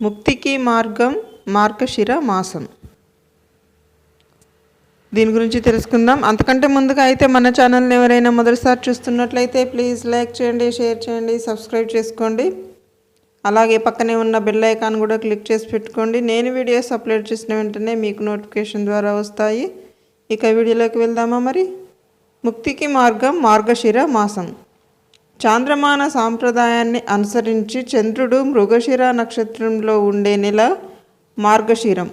ముక్తికి మార్గం మార్గశిర మాసం. దీని గురించి తెలుసుకుందాం. అంతకంటే ముందుగా అయితే మన ఛానల్ని ఎవరైనా మొదటిసారి చూస్తున్నట్లయితే ప్లీజ్ లైక్ చేయండి షేర్ చేయండి సబ్స్క్రైబ్ చేసుకోండి. అలాగే పక్కనే ఉన్న బెల్ ఐకాన్ కూడా క్లిక్ చేసి పెట్టుకోండి. నేను వీడియోస్ అప్లోడ్ చేసిన వెంటనే మీకు నోటిఫికేషన్ ద్వారా వస్తాయి. ఇక వీడియోలోకి వెళ్దామా మరి? ముక్తికి మార్గం మార్గశిర మాసం. చాంద్రమాన సాంప్రదాయాన్ని అనుసరించి చంద్రుడు మృగశిర నక్షత్రంలో ఉండే నెల మార్గశిరం.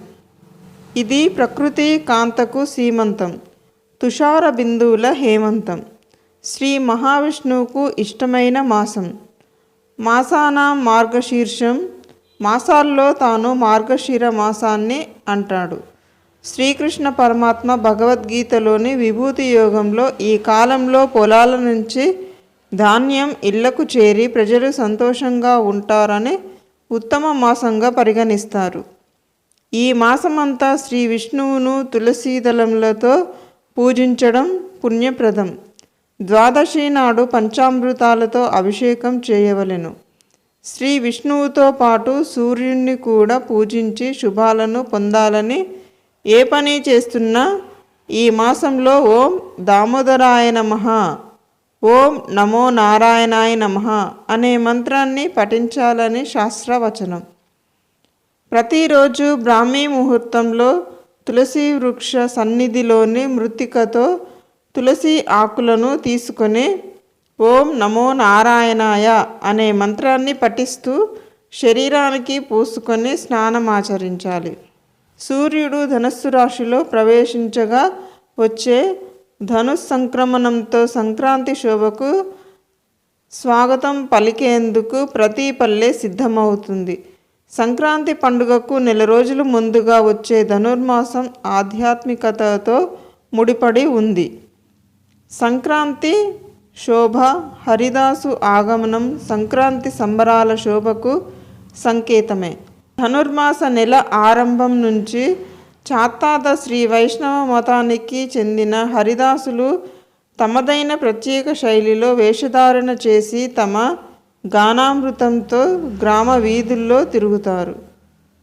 ఇది ప్రకృతి కాంతకు సీమంతం తుషార బిందువుల హేమంతం. శ్రీ మహావిష్ణువుకు ఇష్టమైన మాసం. మాసాన మార్గశీర్షం మాసాల్లో తాను మార్గశిర మాసాన్ని అంటాడు. శ్రీకృష్ణ పరమాత్మ భగవద్గీతలోని విభూతి యోగంలో ఈ కాలంలో పొలాల నుంచి ధాన్యం ఇళ్ళకు చేరి ప్రజలు సంతోషంగా ఉంటారని ఉత్తమ మాసంగా పరిగణిస్తారు. ఈ మాసమంతా శ్రీ విష్ణువును తులసీదళములతో పూజించడం పుణ్యప్రదం. ద్వాదశి నాడు పంచామృతాలతో అభిషేకం చేయవలెను. శ్రీ విష్ణువుతో పాటు సూర్యుణ్ణి కూడా పూజించి శుభాలను పొందాలని ఏ పని చేస్తున్నా ఈ మాసంలో ఓం దామోదరాయ నమః. ఓం నమో నారాయణాయ నమః అనే మంత్రాన్ని పఠించాలని శాస్త్రవచనం. ప్రతిరోజు బ్రాహ్మీ ముహూర్తంలో తులసి వృక్ష సన్నిధిలోని మృతికతో తులసి ఆకులను తీసుకొని ఓం నమో నారాయణాయ అనే మంత్రాన్ని పఠిస్తూ శరీరానికి పూసుకొని స్నానమాచరించాలి. సూర్యుడు ధనస్సు రాశిలో ప్రవేశించగా వచ్చే ధనుస్ సంక్రమణంతో సంక్రాంతి శోభకు స్వాగతం పలికేందుకు ప్రతి పల్లె సిద్ధమవుతుంది. సంక్రాంతి పండుగకు నెల రోజులు ముందుగా వచ్చే ధనుర్మాసం ఆధ్యాత్మికతతో ముడిపడి ఉంది. సంక్రాంతి శోభ హరిదాసు ఆగమనం సంక్రాంతి సంబరాల శోభకు సంకేతమే. ధనుర్మాస నెల ఆరంభం నుంచి చాత్తాత శ్రీ వైష్ణవ మతానికి చెందిన హరిదాసులు తమదైన ప్రత్యేక శైలిలో వేషధారణ చేసి తమ గానామృతంతో గ్రామ వీధుల్లో తిరుగుతారు.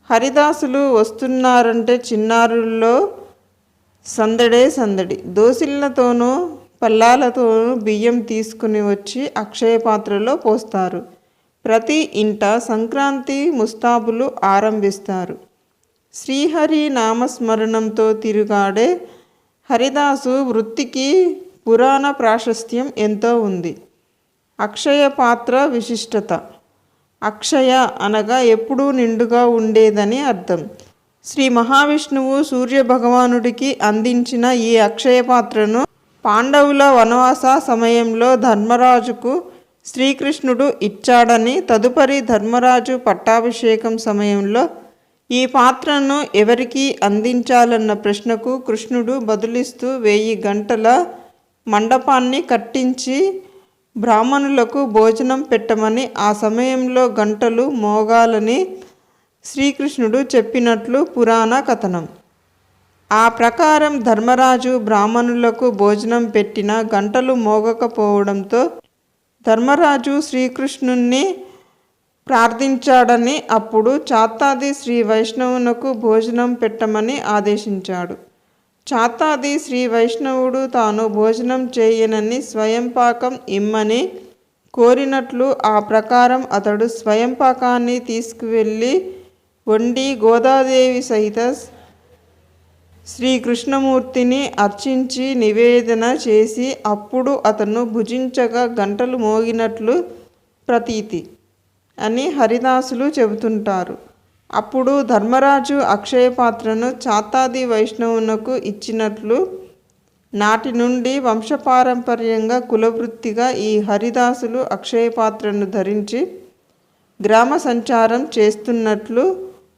హరిదాసులు వస్తున్నారంటే చిన్నారుల్లో సందడే సందడి. దోసిళ్ళతోనూ పల్లాలతోనూ బియ్యం తీసుకుని వచ్చి అక్షయ పాత్రలో పోస్తారు. ప్రతి ఇంట సంక్రాంతి ముస్తాబులు ఆరంభిస్తారు. శ్రీహరి నామస్మరణంతో తిరుగాడే హరిదాసు వృత్తికి పురాణ ప్రాశస్త్యం ఎంతో ఉంది. అక్షయ పాత్ర విశిష్టత. అక్షయ అనగా ఎప్పుడూ నిండుగా ఉండేదని అర్థం. శ్రీ మహావిష్ణువు సూర్య భగవానుడికి అందించిన ఈ అక్షయ పాత్రను పాండవుల వనవాస సమయంలో ధర్మరాజుకు శ్రీకృష్ణుడు ఇచ్చాడని తదుపరి ధర్మరాజు పట్టాభిషేకం సమయంలో ఈ పాత్రను ఎవరికి అందించాలన్న ప్రశ్నకు కృష్ణుడు బదులిస్తూ వెయ్యి గంటల మండపాన్ని కట్టించి బ్రాహ్మణులకు భోజనం పెట్టమని ఆ సమయంలో గంటలు మోగాలని శ్రీకృష్ణుడు చెప్పినట్లు పురాణ కథనం. ఆ ప్రకారం ధర్మరాజు బ్రాహ్మణులకు భోజనం పెట్టిన గంటలు మోగకపోవడంతో ధర్మరాజు శ్రీకృష్ణుణ్ణి ప్రార్థించాడని అప్పుడు చాతాది శ్రీ వైష్ణవునకు భోజనం పెట్టమని ఆదేశించాడు. చాతాది శ్రీ వైష్ణవుడు తాను భోజనం చేయనని స్వయం పాకం ఇమ్మని కోరినట్లు ఆ ప్రకారం అతడు స్వయం పాకాన్ని తీసుకువెళ్ళి వండి గోదాదేవి సహిత శ్రీకృష్ణమూర్తిని అర్చించి నివేదన చేసి అప్పుడు అతను భుజించగా గంటలు మోగినట్లు ప్రతీతి. అని హరిదాసులు చెబుతుంటారు. అప్పుడు ధర్మరాజు అక్షయ పాత్రను చాతాది వైష్ణవునకు ఇచ్చినట్లు నాటి నుండి వంశపారంపర్యంగా కులవృత్తిగా ఈ హరిదాసులు అక్షయ పాత్రను ధరించి గ్రామ సంచారం చేస్తున్నట్లు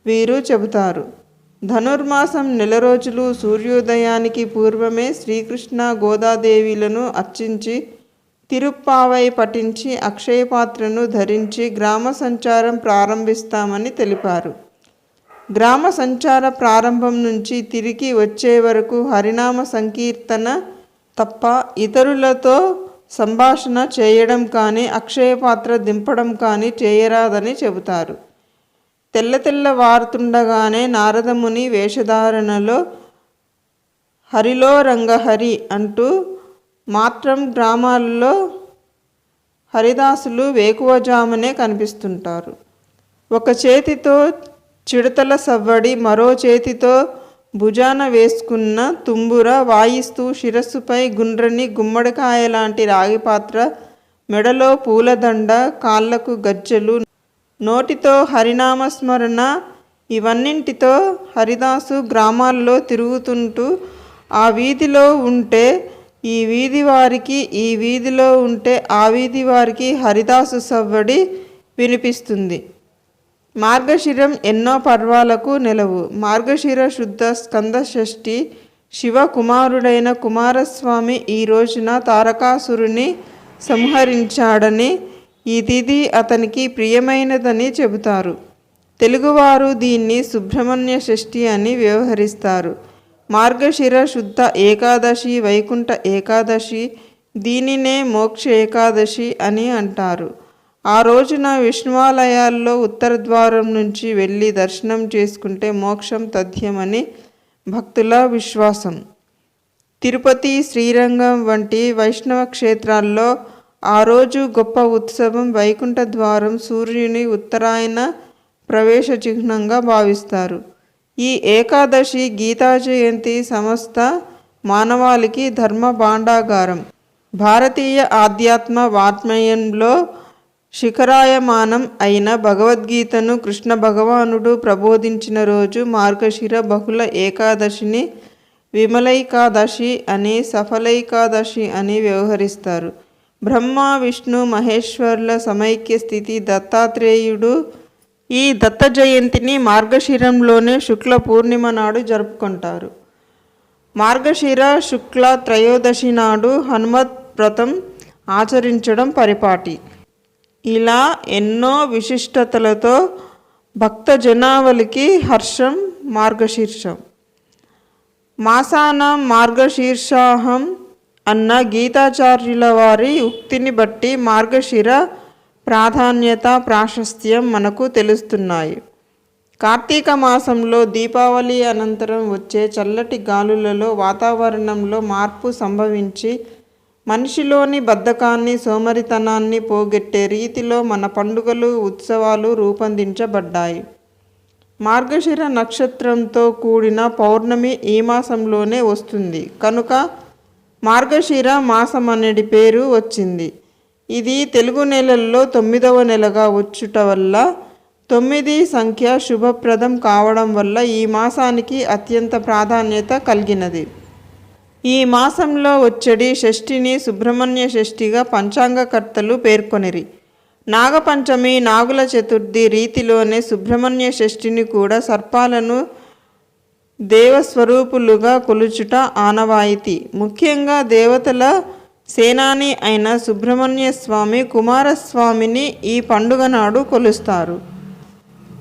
వీరు చెబుతారు. ధనుర్మాసం నెల రోజులు సూర్యోదయానికి పూర్వమే శ్రీకృష్ణ గోదాదేవిలను అర్చించి తిరుప్పావై పఠించి అక్షయపాత్రను ధరించి గ్రామ సంచారం ప్రారంభిస్తామని తెలిపారు. గ్రామ సంచార ప్రారంభం నుంచి తిరిగి వచ్చే వరకు హరినామ సంకీర్తన తప్ప ఇతరులతో సంభాషణ చేయడం కానీ అక్షయపాత్ర దింపడం కానీ చేయరాదని చెబుతారు. తెల్ల తెల్ల వారుతుండగానే నారదముని వేషధారణలో హరిలో రంగహరి అంటూ మాత్రం గ్రామాల్లో హరిదాసులు వేకువజామునే కనిపిస్తుంటారు. ఒక చేతితో చిడతల సవ్వడి మరో చేతితో భుజాన వేసుకున్న తుంబుర వాయిస్తూ శిరస్సుపై గుండ్రని గుమ్మడికాయ లాంటి రాగి పాత్ర మెడలో పూలదండ కాళ్ళకు గజ్జెలు నోటితో హరినామస్మరణ ఇవన్నింటితో హరిదాసు గ్రామాల్లో తిరుగుతుంటూ ఆ వీధిలో ఉంటే ఈ వీధి వారికి ఈ వీధిలో ఉంటే ఆ వీధి వారికి హరిదాసు సవ్వడి వినిపిస్తుంది. మార్గశిరం ఎన్నో పర్వాలకు నెలవు. మార్గశిర శుద్ధ స్కంద షష్ఠి శివ కుమారుడైన కుమారస్వామి ఈ రోజున తారకాసురుని సంహరించాడని ఈ తిథి అతనికి ప్రియమైనదని చెబుతారు. తెలుగువారు దీన్ని సుబ్రహ్మణ్య షష్ఠి అని వ్యవహరిస్తారు. మార్గశిర శుద్ధ ఏకాదశి వైకుంఠ ఏకాదశి దీనినే మోక్ష ఏకాదశి అని అంటారు. ఆ రోజున విష్ణువాలయాల్లో ఉత్తర ద్వారం నుంచి వెళ్ళి దర్శనం చేసుకుంటే మోక్షం తథ్యమని భక్తుల విశ్వాసం. తిరుపతి శ్రీరంగం వంటి వైష్ణవ క్షేత్రాల్లో ఆ రోజు గొప్ప ఉత్సవం వైకుంఠ ద్వారం సూర్యుని ఉత్తరాయణ ప్రవేశ చిహ్నంగా భావిస్తారు. ఈ ఏకాదశి గీతా జయంతి సమస్త మానవాళికి ధర్మ భాండాగారం భారతీయ ఆధ్యాత్మ వాత్మయంలో శిఖరాయమానం అయిన భగవద్గీతను కృష్ణ భగవానుడు ప్రబోధించిన రోజు మార్గశిర బహుళ ఏకాదశిని విమలైకాదశి అని సఫలైకాదశి అని వ్యవహరిస్తారు. బ్రహ్మ విష్ణు మహేశ్వర్ల సమైక్య స్థితి దత్తాత్రేయుడు ఈ దత్త జయంతిని మార్గశిరంలోనే శుక్ల పూర్ణిమ నాడు జరుపుకుంటారు. మార్గశిర శుక్ల త్రయోదశి నాడు హనుమత్ వ్రతం ఆచరించడం పరిపాటి. ఇలా ఎన్నో విశిష్టతలతో భక్త జనావళికి హర్షం మార్గశీర్షం. మాసాన మార్గశీర్షాహం అన్న గీతాచార్యుల వారి ఉక్తిని బట్టి మార్గశిర ప్రాధాన్యత ప్రాశస్త్యం మనకు తెలుస్తున్నాయి. కార్తీక మాసంలో దీపావళి అనంతరం వచ్చే చల్లటి గాలులలో వాతావరణంలో మార్పు సంభవించి మనిషిలోని బద్ధకాన్ని సోమరితనాన్ని పోగొట్టే రీతిలో మన పండుగలు ఉత్సవాలు రూపొందించబడ్డాయి. మార్గశిర నక్షత్రంతో కూడిన పౌర్ణమి ఈ మాసంలోనే వస్తుంది. కనుక మార్గశిర మాసం అనేది పేరు వచ్చింది. ఇది తెలుగు నెలల్లో తొమ్మిదవ నెలగా వచ్చుట వల్ల తొమ్మిది సంఖ్య శుభప్రదం కావడం వల్ల ఈ మాసానికి అత్యంత ప్రాధాన్యత కలిగినది. ఈ మాసంలో వచ్చడి షష్ఠిని సుబ్రహ్మణ్య షష్ఠిగా పంచాంగకర్తలు పేర్కొనిరి. నాగపంచమి నాగుల చతుర్థి రీతిలోనే సుబ్రహ్మణ్య షష్ఠిని కూడా సర్పాలను దేవస్వరూపులుగా కొలుచుట ఆనవాయితీ. ముఖ్యంగా దేవతల సేనాని అయిన సుబ్రహ్మణ్య స్వామి కుమారస్వామిని ఈ పండుగ నాడు కొలుస్తారు.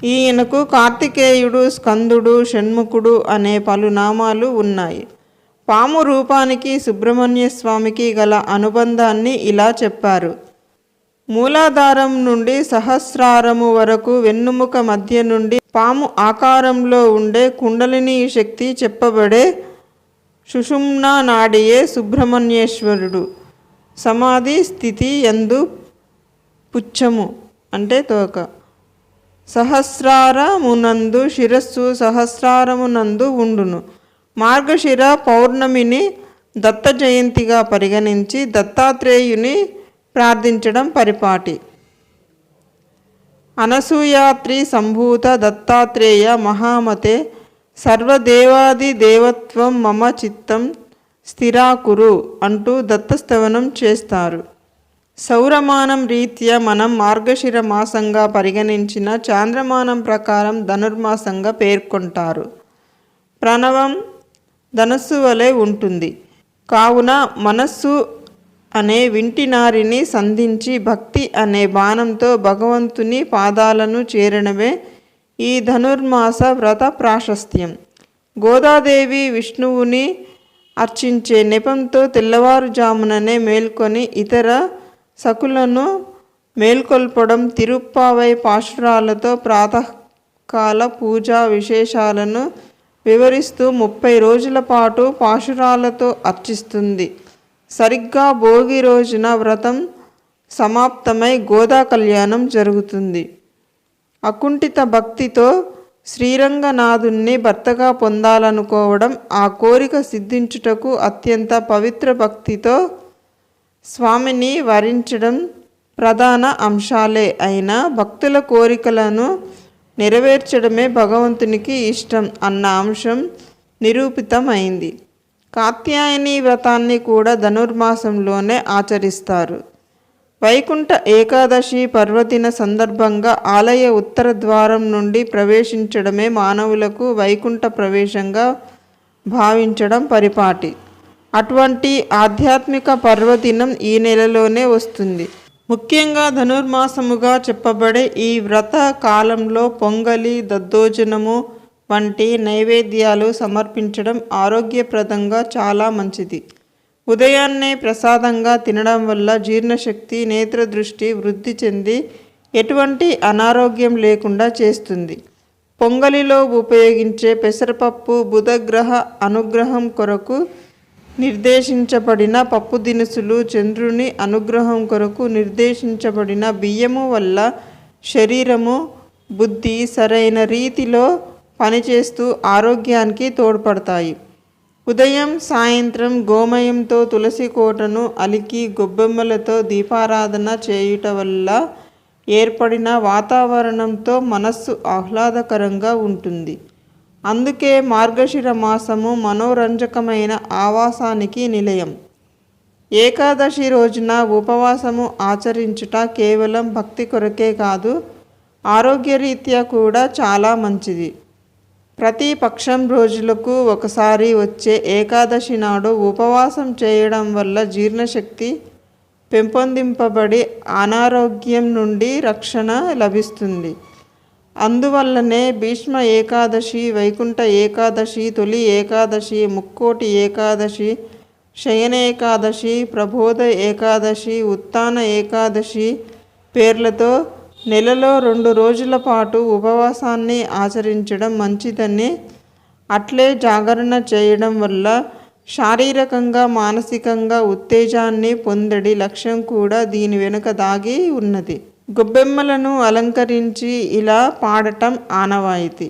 ఈయనకు కార్తికేయుడు స్కందుడు షణ్ముఖుడు అనే పలు నామాలు ఉన్నాయి. పాము రూపానికి సుబ్రహ్మణ్య స్వామికి గల అనుబంధాన్ని ఇలా చెప్పారు. మూలాధారం నుండి సహస్రారము వరకు వెన్నుముక మధ్య నుండి పాము ఆకారంలో ఉండే కుండలిని శక్తి చెప్పబడే సుషుమ్నా నాడియే సుబ్రహ్మణ్యేశ్వరుడు. సమాధి స్థితి ఎందు పుచ్చము అంటే తోక. సహస్రారమునందు శిరస్సు సహస్రారమునందు ఉండును. మార్గశిర పౌర్ణమిని దత్త జయంతిగా పరిగణించి దత్తాత్రేయుని ప్రార్థించడం పరిపాటి. అనసూయాత్రి సంభూత దత్తాత్రేయ మహామతే సర్వదేవాది దేవత్వం మమ చిత్తం స్థిరాకురు అంటూ దత్తస్తవనం చేస్తారు. సౌరమానం రీత్యా మనం మార్గశిర మాసంగా పరిగణించిన చాంద్రమానం ప్రకారం ధనుర్మాసంగా పేర్కొంటారు. ప్రణవం ధనస్సు వలె ఉంటుంది. కావున మనస్సు అనే వింటినారిని సంధించి భక్తి అనే బాణంతో భగవంతుని పాదాలను చేరడమే ఈ ధనుర్మాస వ్రత ప్రాశస్త్యం. గోదాదేవి విష్ణువుని అర్చించే నెపంతో తెల్లవారుజాముననే మేల్కొని ఇతర సకులను మేల్కొల్పడం తిరుప్పావై పాశురాలతో ప్రాతకాల పూజా విశేషాలను వివరిస్తూ ముప్పై రోజుల పాటు పాశురాలతో అర్చిస్తుంది. సరిగ్గా భోగి రోజున వ్రతం సమాప్తమై గోదా కళ్యాణం జరుగుతుంది. అకుంఠిత భక్తితో శ్రీరంగనాథుణ్ణి భర్తగా పొందాలనుకోవడం ఆ కోరిక సిద్ధించుటకు అత్యంత పవిత్ర భక్తితో స్వామిని వరించడం ప్రధాన అంశాలే అయినా భక్తుల కోరికలను నెరవేర్చడమే భగవంతునికి ఇష్టం అన్న అంశం నిరూపితమైంది. కాత్యాయని వ్రతాన్ని కూడా ధనుర్మాసంలోనే ఆచరిస్తారు. వైకుంఠ ఏకాదశి పర్వదిన సందర్భంగా ఆలయ ఉత్తర ద్వారం నుండి ప్రవేశించడమే మానవులకు వైకుంఠ ప్రవేశంగా భావించడం పరిపాటి. అటువంటి ఆధ్యాత్మిక పర్వదినం ఈ నెలలోనే వస్తుంది. ముఖ్యంగా ధనుర్మాసముగా చెప్పబడే ఈ వ్రత కాలంలో పొంగలి దద్దోజనము వంటి నైవేద్యాలు సమర్పించడం ఆరోగ్యప్రదంగా చాలా మంచిది. ఉదయాన్నే ప్రసాదంగా తినడం వల్ల జీర్ణశక్తి నేత్ర దృష్టి వృద్ధి చెంది ఎటువంటి అనారోగ్యం లేకుండా చేస్తుంది. పొంగలిలో ఉపయోగించే పెసరపప్పు బుధగ్రహ అనుగ్రహం కొరకు నిర్దేశించబడిన పప్పు దినుసులు చంద్రుని అనుగ్రహం కొరకు నిర్దేశించబడిన బియ్యము వల్ల శరీరము బుద్ధి సరైన రీతిలో పనిచేస్తూ ఆరోగ్యానికి తోడ్పడతాయి. ఉదయం సాయంత్రం గోమయంతో తులసి కోటను అలికి గొబ్బెమ్మలతో దీపారాధన చేయుట వల్ల ఏర్పడిన వాతావరణంతో మనస్సు ఆహ్లాదకరంగా ఉంటుంది. అందుకే మార్గశిర మాసము మనోరంజకమైన ఆవాసానికి నిలయం. ఏకాదశి రోజున ఉపవాసము ఆచరించుట కేవలం భక్తి కొరకే కాదు ఆరోగ్యరీత్యా కూడా చాలా మంచిది. ప్రతి పక్షం రోజులకు ఒకసారి వచ్చే ఏకాదశి నాడు ఉపవాసం చేయడం వల్ల జీర్ణశక్తి పెంపొందింపబడి అనారోగ్యం నుండి రక్షణ లభిస్తుంది. అందువల్లనే భీష్మ ఏకాదశి వైకుంఠ ఏకాదశి తొలి ఏకాదశి ముక్కోటి ఏకాదశి శయన ఏకాదశి ప్రబోధ ఏకాదశి ఉత్తాన ఏకాదశి పేర్లతో నెలలో రెండు రోజుల పాటు ఉపవాసాన్ని ఆచరించడం మంచిదని అట్లే జాగరణ చేయడం వల్ల శారీరకంగా మానసికంగా ఉత్తేజాన్ని పొందడి లక్ష్యం కూడా దీని వెనుక దాగి ఉన్నది. గొబ్బెమ్మలను అలంకరించి ఇలా పాడటం ఆనవాయితీ.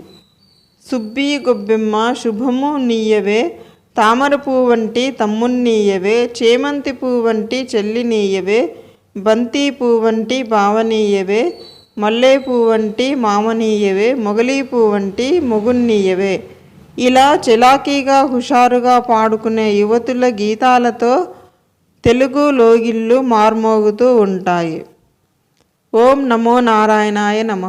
సుబ్బి గొబ్బెమ్మ శుభము నీయవే తామర పువ్వు వంటి తమ్మున్నీయవే చేమంతి పువ్వు వంటి చెల్లి నీయవే బంతి వంటి భావనీయవే మల్లెపూ వంటి మామనీయవే మొగలీపూ వంటి మొగున్నీయవే. ఇలా చెలాకీగా హుషారుగా పాడుకునే యువతుల గీతాలతో తెలుగు లోగిళ్ళు మార్మోగుతూ ఉంటాయి. ఓం నమో నారాయణాయ నమ.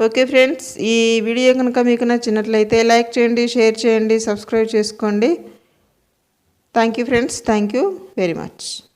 ఓకే ఫ్రెండ్స్ ఈ వీడియో కనుక మీకు నచ్చినట్లయితే లైక్ చేయండి షేర్ చేయండి సబ్స్క్రైబ్ చేసుకోండి. Thank you friends thank you very much.